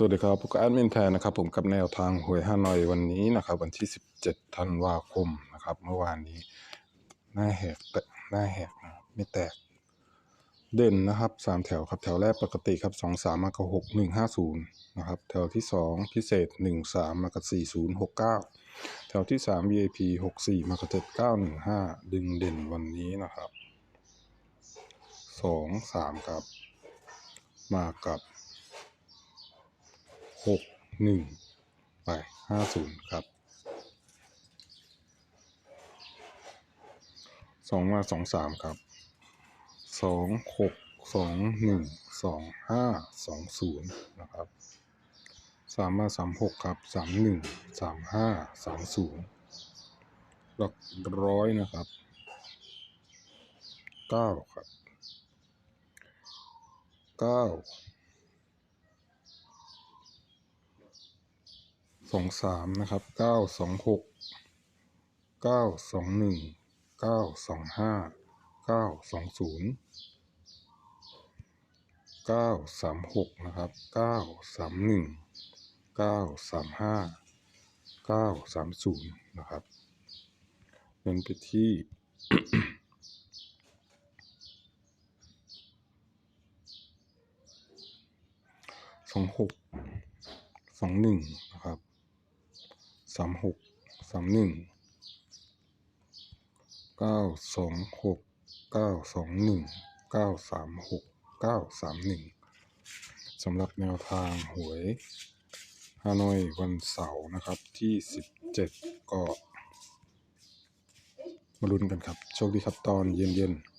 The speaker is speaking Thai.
สวัสดีครับผมก็แอดมินแพนนะครับ ผมกับแนวทางหวยฮานอยวันนี้นะครับ วันที่ 17ธันวาคมนะครับ เมื่อวานนี้หน้าแหกแต่หน้าแหกนะไม่แตก เด่นนะครับสามแถวครับแถวแรกปกติครับสองสามมากับหกหนึ่งห้าศูนย์นะครับแถวที่สองพิเศษหนึ่งสามมากับสี่ศูนย์หกเก้าแถวที่สาม VIP หกสี่มากับเจ็ดเก้าหนึ่งห้าดึงเด่นวันนี้นะครับสองสามครับ มากับ หกหนึ่งไปห้าศูนย์ครับสองมาสองสามครับสองหกสองหนึ่งสองห้าสองศูนย์นะครับสามมาสามหกครับสามหนึ่งสามห้าสามศูนย์หลักร้อยนะครับเก้าครับเก้า สองสามนะครับเก้าสองหกเก้าสองหนึ่งเก้าสองห้าเก้าสองศูนย์เก้าสามหกนะครับเก้าสามหนึ่งเก้าสามห้าเก้าสามศูนย์นะครับเน้นไปที่สองหกสองหนึ่งนะครับ สามหกสามหนึ่งเก้าสองหกเก้าสองหนึ่งเก้าสามหกเก้าสามหนึ่งสำหรับแนวทางหวยฮานอยวันเสาร์นะครับที่สิบเจ็ดก็มาลุ้นกันครับ โชคดีครับตอนเย็นๆ